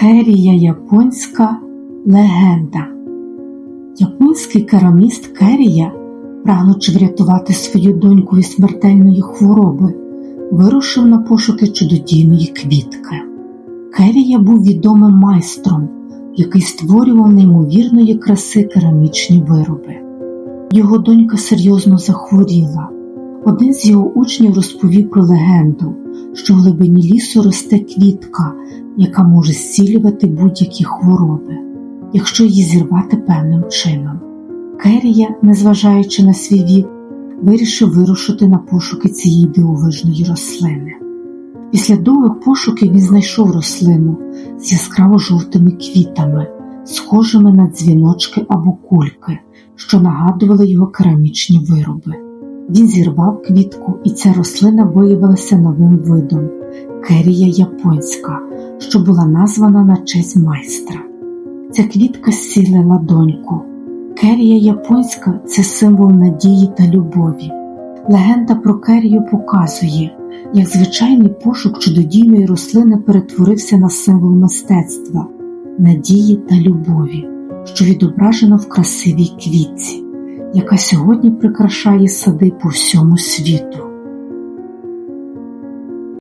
Керія японська легенда. Японський кераміст Керія, прагнучи врятувати свою доньку від смертельної хвороби, вирушив на пошуки чудодійної квітки. Керія був відомим майстром, який створював неймовірної краси керамічні вироби. Його донька серйозно захворіла. Один з його учнів розповів про легенду, що в глибині лісу росте квітка, яка може зцілювати будь-які хвороби, якщо її зірвати певним чином. Керія, незважаючи на свій вік, вирішив вирушити на пошуки цієї дивовижної рослини. Після довгих пошуків він знайшов рослину з яскраво жовтими квітами, схожими на дзвіночки або кульки, що нагадували його керамічні вироби. Він зірвав квітку, і ця рослина виявилася новим видом керія японська, що була названа на честь майстра. Ця квітка зцілила доньку. Керія японська це символ надії та любові. Легенда про керію показує, як звичайний пошук чудодійної рослини перетворився на символ мистецтва, надії та любові, що відображено в красивій квітці, яка сьогодні прикрашає сади по всьому світу.